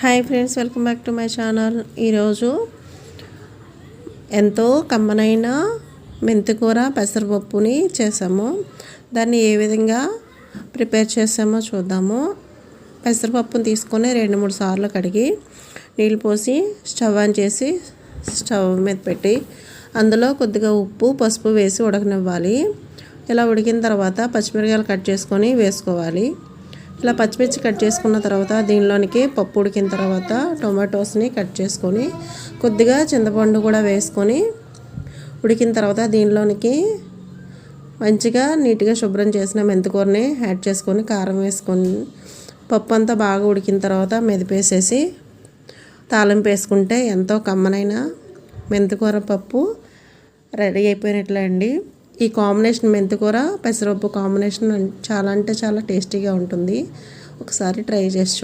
Hi friends welcome back to my channel. ఈరోజు ఎంతో కమ్మనైన మెంతికూర పెసరపప్పుని చేసాము. దాన్ని ఏ విధంగా ప్రిపేర్ చేసామో చూద్దాము. పెసరపప్పుని తీసుకొని రెండు మూడు సార్లు కడిగి నీళ్ళు పోసి స్టవ్ ఆన్ చేసి స్టవ్ మీద పెట్టి అందులో కొద్దిగా ఉప్పు పసుపు వేసి ఉడకనివ్వాలి. ఇలా ఉడికిన తర్వాత పచ్చిమిరకాయలు కట్ చేసుకొని వేసుకోవాలి. ఇలా పచ్చిమిర్చి కట్ చేసుకున్న తర్వాత దీనిలోనికి పప్పు ఉడికిన తర్వాత టొమాటోస్ని కట్ చేసుకొని కొద్దిగా చింతపండు కూడా వేసుకొని ఉడికిన తర్వాత దీనిలోనికి మంచిగా నీట్గా శుభ్రం చేసిన మెంతికూరని యాడ్ చేసుకొని కారం వేసుకొని పప్పు అంతా బాగా ఉడికిన తర్వాత మెదిపేసేసి తాలింపు వేసుకుంటే ఎంతో కమ్మనైన మెంతికూర పప్పు రెడీ అయిపోయినట్లే అండి. ఈ కాంబినేషన్ మెంతికూర పెసరపప్పు కాంబినేషన్ చాలా అంటే చాలా టేస్టీగా ఉంటుంది. ఒకసారి ట్రై చేసి చూడండి.